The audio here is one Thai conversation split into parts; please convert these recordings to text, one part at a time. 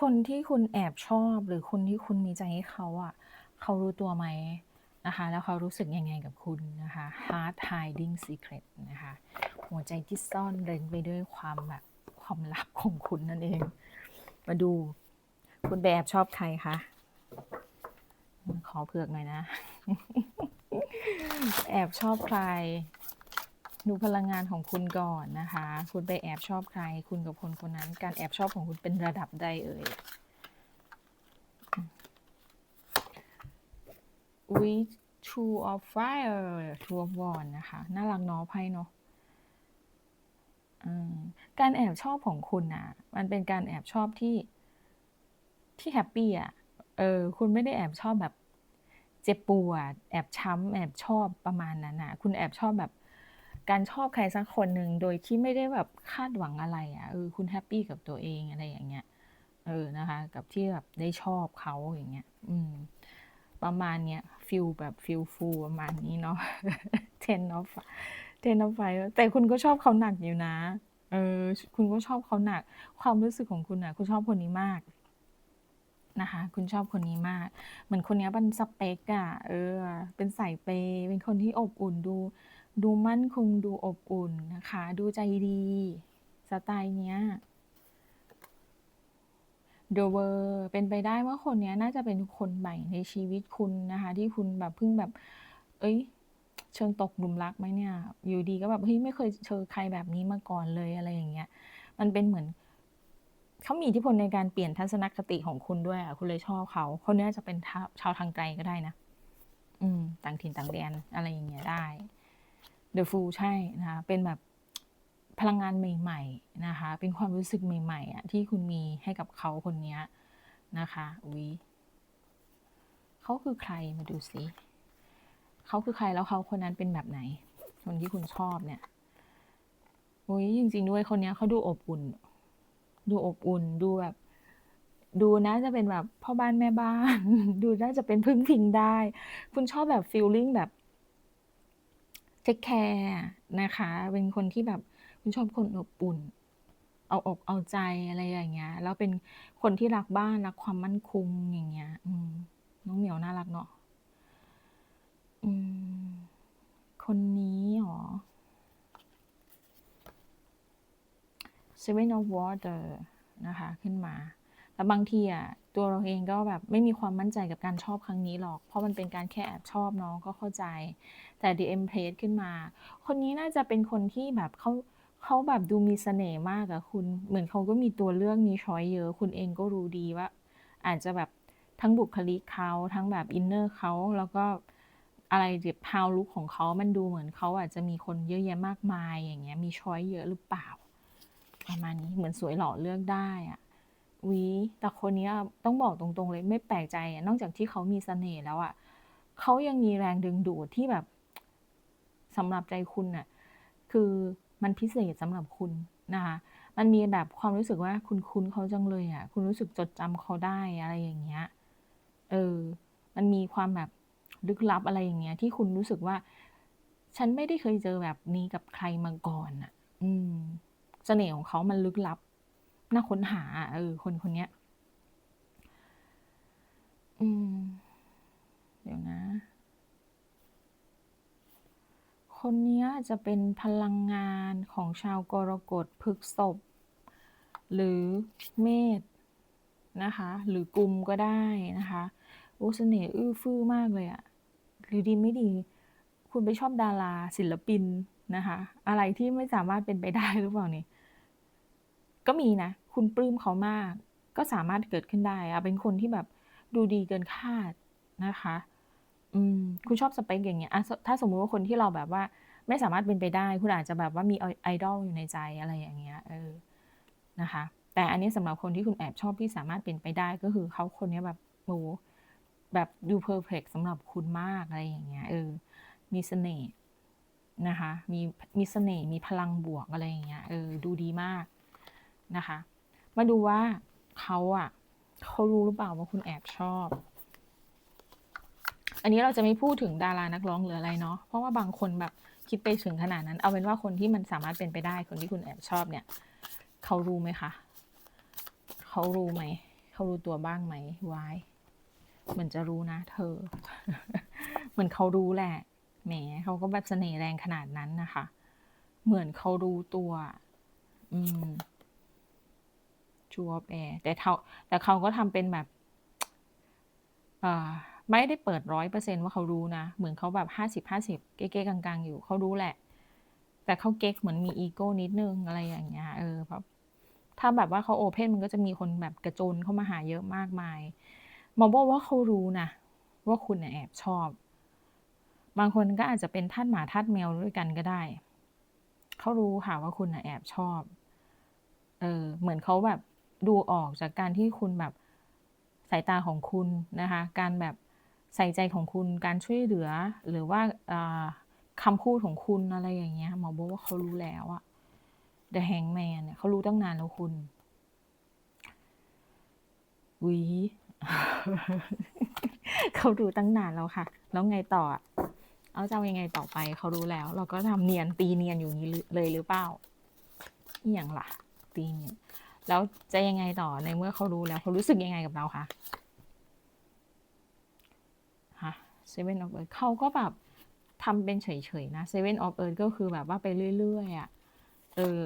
คนที่คุณแอบชอบหรือคนที่คุณมีใจให้เขาอะเขารู้ตัวไหมนะคะ แล้วเขารู้สึกยังไงกับคุณนะคะ Heart Hiding Secret นะคะ หัวใจที่ซ่อนเร้นไปด้วยความแบบความลับของคุณนั่นเอง มาดู คุณไปแอบชอบใครคะขอเผือกหน่อยนะ แอบชอบใคร ดูพลังงานของคุณก่อนนะคะ คุณไปแอบชอบใคร คุณกับคนคนนั้น การแอบชอบของคุณเป็นระดับใดเอ่ยอุ้ย Two of Fire Two of wand นะคะ น่ารักเนาะไพ่เนาะการแอบชอบของคุณน่ะมันเป็นการแอบชอบที่ที่แฮปปี้อะ เออ คุณไม่ได้แอบชอบแบบ เจ็บปวด แอบช้ำ แอบชอบประมาณนั้นนะคุณแอบชอบแบบ การชอบใครสักคนหนึ่งโดยที่ไม่ได้แบบคาดหวังอะไรอะเออคุณแฮปปี้กับตัวเองอะไรอย่างเงี้ยเออนะคะ กับที่แบบได้ชอบเขาอย่างเงี้ย อืม ประมาณเนี้ยฟีลแบบฟีลฟูลประมาณนี้เนาะ Ten of Ten of Fire แต่คุณก็ชอบเขาหนักอยู่นะ เออ คุณก็ชอบเขาหนัก ความรู้สึกของคุณน่ะ คุณชอบคนนี้มากนะคะ คุณชอบคนนี้มาก เหมือนคนนี้เป็นสเปกอะเออ เป็นสายเปย์เป็นคนที่อบอุ่นดู ดูมั่นคงดูอบอุ่นนะคะ ดูใจดี สไตล์เนี้ย The World เป็นไปได้ว่าคนเนี้ยน่าจะเป็นคนใหม่ในชีวิตคุณนะคะ ที่คุณแบบเพิ่งแบบเฮ้ย เชิงตกหลุมรักไหมเนี่ย อยู่ดีก็แบบเฮ้ยไม่เคยเจอใครแบบนี้มาก่อนเลยอะไรอย่างเงี้ย มันเป็นเหมือนเขามีอิทธิพลในการเปลี่ยนทัศนคติของคุณด้วยอะคุณเลยชอบเขาคนเนี้ยจะเป็นชาวทางไกลก็ได้นะ อืม ต่างถิ่นต่างแดนอะไรอย่างเงี้ยได้ The Fool ใช่นะคะเป็นแบบพลังงานใหม่ๆนะคะ เป็นความรู้สึกใหม่ๆอะที่คุณมีให้กับเขาคนนี้นะคะอุ๊ยเขาคือใครมาดูซิเขาคือใครแล้วเขาคนนั้นเป็นแบบไหน คนที่คุณชอบเนี่ยอุ๊ยจริง ๆ ด้วยคนนี้เขาดูอบอุ่น ดูอบอุ่นดูแบบ ดูน่าจะเป็นแบบพ่อบ้านแม่บ้าน ดูน่าจะเป็นพึ่งพิงได้ คุณชอบแบบฟีลลิ่งแบบ เทกแคร์นะคะ เป็นคนที่แบบคุณชอบคนอบอุ่น เอาอกเอาใจอะไรอย่างเงี้ย แล้วเป็นคนที่รักบ้านรักความมั่นคงอย่างเงี้ย อืมน้องเหมียวน่ารักเนาะอืม คนนี้เหรอ Seven of Water นะคะ ขึ้นมา แล้วบางทีอะตัวเราเองก็แบบไม่มีความมั่นใจกับการชอบครั้งนี้หรอก เพราะมันเป็นการแค่แอบชอบเนาะก็เข้าใจ แต่ The Empress ขึ้นมา คนนี้น่าจะเป็นคนที่แบบเขาเขาแบบดูมีเสน่ห์มากอะคุณ เหมือนเขาก็มีตัวเลือกมีช้อยเยอะ คุณเองก็รู้ดีว่า อาจจะแบบทั้งบุคลิกเขาทั้งแบบอินเนอร์เขาแล้วก็อะไรแบบ How look ของเขามันดูเหมือนเขาอาจจะมีคนเยอะแยะมากมายอย่างเงี้ย มีช้อยเยอะหรือเปล่า ประมาณนี้เหมือนสวยหล่อเลือกได้อะ อุ๊ยแต่คนนี้ต้องบอกตรงๆเลยไม่แปลกใจอะนอกจากที่เขามีเสน่ห์แล้วอะเขายังมีแรงดึงดูดที่แบบสำหรับใจคุณน่ะคือมันพิเศษสำหรับคุณนะคะมันมีแบบความรู้สึกว่าคุณคุ้นเขาจังเลยอะคุณรู้สึกจดจำเขาได้อะไรอย่างเงี้ยเออ มันมีความแบบลึกลับอะไรอย่างเงี้ย ที่คุณรู้สึกว่า ฉันไม่ได้เคยเจอแบบนี้กับใครมาก่อนน่ะ อืมเสน่ห์ของเขามันลึกลับ น่าค้นหา เออ คนคนเนี้ย อืม เดี๋ยวนะ คนเนี้ยจะเป็นพลังงานของชาวกรกฎพฤกษภหรือเมษนะคะ หรือกุมก็ได้นะคะโอ้เสน่ห์อื้อฟื้อมากเลยอะหรือดีไม่ดี คุณไปชอบดาราศิลปินนะคะ อะไรที่ไม่สามารถเป็นไปได้หรือเปล่านี่ ก็มีนะ คุณปลื้มเขามาก ก็สามารถเกิดขึ้นได้อะเป็นคนที่แบบดูดีเกินคาดนะคะ อืม คุณชอบสเปกอย่างเงี้ยอะถ้าสมมุติว่าคนที่เราแบบว่า ไม่สามารถเป็นไปได้ คุณอาจจะแบบว่ามีไอ idol อยู่ในใจอะไรอย่างเงี้ย เออ นะคะ แต่อันนี้สำหรับคนที่คุณแอบชอบที่สามารถเป็นไปได้ก็คือเขาคนนี้แบบโอ้โฮแบบดูเพอร์เฟกสำหรับคุณมากอะไรอย่างเงี้ย เออ มีเสน่ห์นะคะ มีมีเสน่ห์มีพลังบวกอะไรอย่างเงี้ย เออ ดูดีมาก นะคะ มาดูว่าเขาอะเขารู้หรือเปล่าว่าคุณแอบชอบ อันนี้เราจะไม่พูดถึงดารานักร้องหรืออะไรเนาะ เพราะว่าบางคนแบบคิดไปถึงขนาดนั้น เอาเป็นว่าคนที่มันสามารถเป็นไปได้ คนที่คุณแอบชอบเนี่ย เขารู้ไหมคะ เขารู้ไหม เขารู้ตัวบ้างไหมวายเหมือนจะรู้นะ เธอ เหมือนเขารู้แหละ แหม เขาก็แบบเสน่ห์แรงขนาดนั้นนะคะ เหมือนเขารู้ตัว อืม จูออฟแอร์แต่เขาแต่เขาก็ทำเป็นแบบอ่าไม่ได้เปิดร้อยเปอร์เซ็นว่าเขารู้นะ เหมือนเขาแบบห้าสิบห้าสิบเก๊ๆกลางๆ อยู่เขารู้แหละ แต่เขาเก๊กเหมือนมีอีโก้นิดนึงอะไรอย่างเงี้ยเออแบบถ้าแบบว่าเขาโอเพนมันก็จะมีคนแบบกระโจนเข้ามาหาเยอะมากมายมอบอกว่าเขารู้นะว่าคุณแอบชอบ บางคนก็อาจจะเป็นท่าสหมาท่าสแมวด้วยกันก็ได้ เขารู้ค่ะว่าคุณแอบชอบ เออ เหมือนเขาแบบ ดูออกจากการที่คุณแบบสายตาของคุณนะคะ การแบบใส่ใจของคุณ การช่วยเหลือ หรือว่าอ่าคำพูดของคุณอะไรอย่างเงี้ยหมอบอกว่าเขารู้แล้วอะ The Hangman เนี่ยเขารู้ตั้งนานแล้วคุณวิเขารู้ตั้งนานแล้วค่ะ แล้วไงต่อ เอาจะยังไงต่อไป เขารู้แล้ว เราก็ทำเนียนตีเนียนอยู่อย่างงี้เลยหรือเปล่าอหยังล่ะ ตีเนียน แล้วจะยังไงต่อในเมื่อเขารู้แล้วเขารู้สึกยังไงกับเราคะ?ฮะ Seven of Earths เขาก็แบบทำเป็นเฉยๆนะ Seven of Earths ก็คือแบบว่าไปเรื่อยๆอะเออ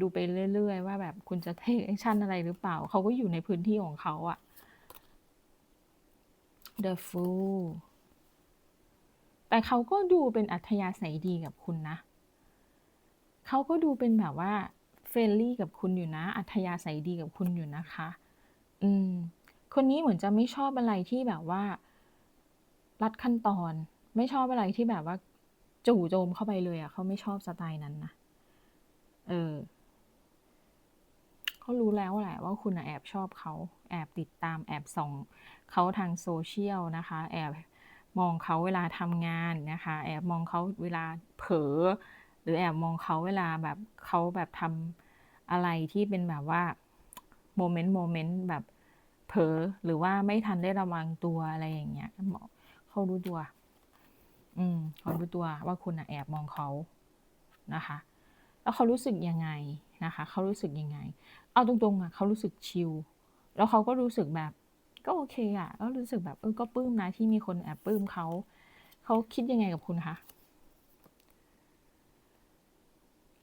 ดูไปเรื่อยๆ ว่าแบบคุณจะ take action อะไรหรือเปล่า เขาก็อยู่ในพื้นที่ของเขาอะ The Fool แต่เขาก็ดูเป็นอัธยาศัยดีกับคุณนะ เขาก็ดูเป็นแบบว่า friendly กับคุณอยู่นะ อัธยาศัยดีกับคุณอยู่นะคะ อืม คนนี้เหมือนจะไม่ชอบอะไรที่แบบว่าลัดขั้นตอน ไม่ชอบอะไรที่แบบว่า จู่โจมเข้าไปเลยอะเขาไม่ชอบสไตล์นั้นนะ เออ เขารู้แล้วแหละว่าคุณน่ะแอบชอบเขา แอบติดตาม แอบส่องเขาทาง Social นะคะ แอบมองเขาเวลาทำงานนะคะ แอบมองเขาเวลาเผลอหรือแอบมองเขาเวลาแบบเขาแบบทำ อะไรที่เป็นแบบว่าโมเมนต์โมเมนต์แบบเผลอหรือว่าไม่ทันได้ระวังตัวอะไรอย่างเงี้ยเขารู้ตัว อืมเขารู้ตัวว่าคุณน่ะแอบมองเขานะคะ แล้วเขารู้สึกยังไงนะคะเขารู้สึกยังไง เอาตรงๆอะเขารู้สึกชิลแล้วเขาก็รู้สึกแบบ ก็โอเคอะก็รู้สึกแบบเออก็ปลื้มนะที่มีคนแอบปลื้มเขาเขาคิดยังไงกับคุณคะ?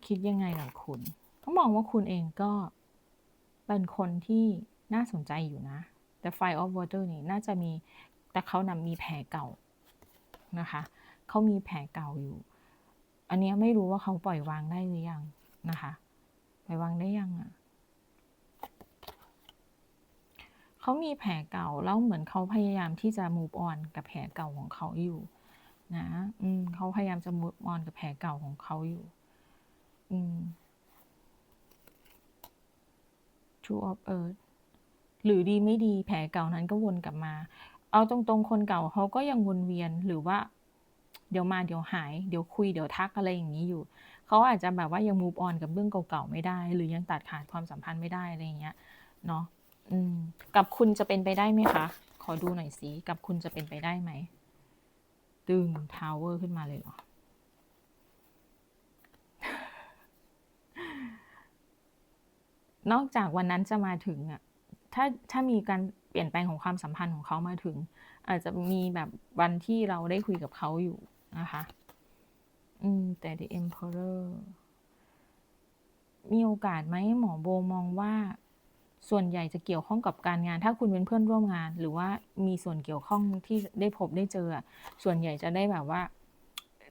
คิดยังไงกับคุณ เขามองว่าคุณเองก็เป็นคนที่น่าสนใจอยู่นะแต่ Five of Water นี่น่าจะมีแต่เขาน่ะมีแผลเก่านะคะเขามีแผลเก่าอยู่ อันนี้ไม่รู้ว่าเขาปล่อยวางได้หรือยังนะคะปล่อยวางได้ยังอะ?เขามีแผลเก่าแล้วเหมือนเขาพยายามที่จะ move on กับแผลเก่าของเขาอยู่นะ อืมเขาพยายามจะ move on กับแผลเก่าของเขาอยู่ อืม Two of Earth หรือดีไม่ดีแผลเก่านั้นก็วนกลับมา เอาตรงๆ คนเก่าเขาก็ยังวนเวียนหรือว่า เดี๋ยวมาเดี๋ยวหาย เดี๋ยวคุยเดี๋ยวทักอะไรอย่างงี้อยู่เขาอาจจะแบบว่ายัง move on กับเรื่องเก่าๆไม่ได้ หรือยังตัดขาดความสัมพันธ์ไม่ได้อะไรอย่างเงี้ยเนาะอืมกับคุณจะเป็นไปได้ไหมคะ?ขอดูหน่อยสิกับคุณจะเป็นไปได้ไหม?ตึง Tower ขึ้นมาเลยเหรอ? นอกจากวันนั้นจะมาถึงอะถ้าถ้ามีการเปลี่ยนแปลงของความสัมพันธ์ของเขามาถึง อาจจะมีแบบวันที่เราได้คุยกับเขาอยู่นะคะ อืม แต่ The Emperor มีโอกาสไหม?หมอโบมองว่า ส่วนใหญ่จะเกี่ยวข้องกับการงาน ถ้าคุณเป็นเพื่อนร่วมงาน หรือว่ามีส่วนเกี่ยวข้องที่ได้พบได้เจออะส่วนใหญ่จะได้แบบว่า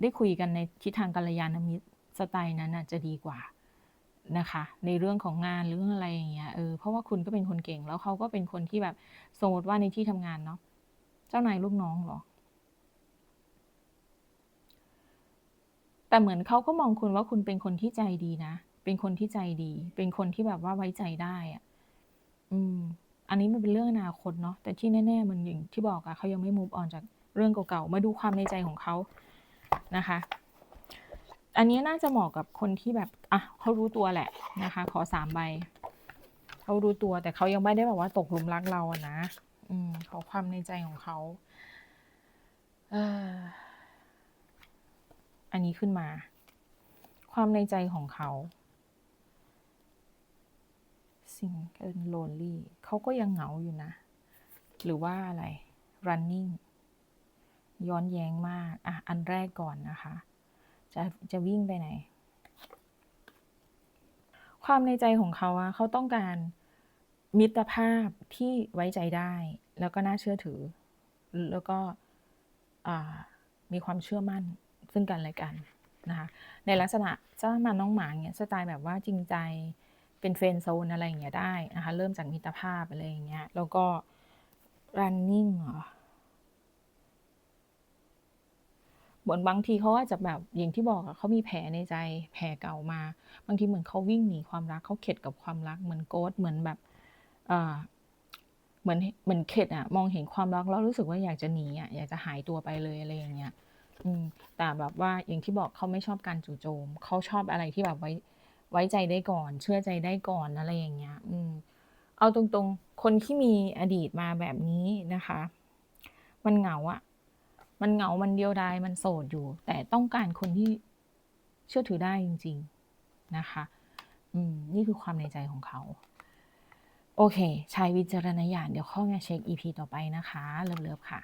ได้คุยกันในทิศทางกัลยาณมิตรสไตล์นั้นน่ะจะดีกว่า นะคะ ในเรื่องของงานหรือเรื่องอะไรอย่างเงี้ยเออเพราะว่าคุณก็เป็นคนเก่งแล้วเขาก็เป็นคนที่แบบสมมติว่าในที่ทำงานเนาะเจ้านายลูกน้องหรอ?แต่เหมือนเขาก็มองคุณว่าคุณเป็นคนที่ใจดีนะ เป็นคนที่ใจดี เป็นคนที่แบบว่าไว้ใจได้อะอืม อันนี้มันเป็นเรื่องอนาคตเนาะ แต่ที่แน่ ๆ มันอย่างที่บอกอะเขายังไม่ move on จากเรื่องเก่าๆ มาดูความในใจของเขานะคะ อันนี้น่าจะเหมาะกับคนที่แบบอะเขารู้ตัวแหละนะคะ ขอ3ใบเขารู้ตัวแต่เขายังไม่ได้แบบว่าตกหลุมรักเราอะนะ อืมขอความในใจของเขาเอออันนี้ขึ้นมา ความในใจของเขา missing เป็น lonely เขาก็ยังเหงาอยู่นะ หรือว่าอะไร running ย้อนแย้งมาก อะ อันแรกก่อนนะคะ จะจะวิ่งไปไหน ความในใจของเขาอะเขาต้องการมิตรภาพที่ไว้ใจได้ แล้วก็น่าเชื่อถือ แล้วก็มีความเชื่อมั่นซึ่งกันและกันนะคะในลักษณะถ้ามาน้องหมาเนี่ยสไตล์แบบว่าจริงใจเป็นเฟรนด์โซนอะไรอย่างเงี้ยได้นะคะเริ่มจากมิตรภาพอะไรอย่างเงี้ยแล้วก็ running เหรอ เหมือนบางทีเขาอาจจะแบบอย่างที่บอกอะเขามีแผลในใจแผลเก่ามา บางทีเหมือนเขาวิ่งหนีความรักเขาเข็ดกับความรักเหมือนโกดเหมือนแบบเออเหมือนเหมือนเข็ดอะมองเห็นความรักแล้วรู้สึกว่าอยากจะหนีอะอยากจะหายตัวไปเลยอะไรอย่างเงี้ยอืมแต่แบบว่าอย่างที่บอกเขาไม่ชอบการจู่โจมเขาชอบอะไรที่แบบไว้ไว้ใจได้ก่อน เชื่อใจได้ก่อนอะไรอย่างเงี้ย อืม เอาตรงๆ คนที่มีอดีตมาแบบนี้นะคะ มันเหงาอะ มันเหงา มันเดียวดาย มันโสดอยู่ แต่ต้องการคนที่เชื่อถือได้จริง ๆ นะคะ อืม นี่คือความในใจของเขา โอเค ใช้วิจารณญาณ เดี๋ยวข้ามาเช็ค EP ต่อไปนะคะ เลิฟๆค่ะ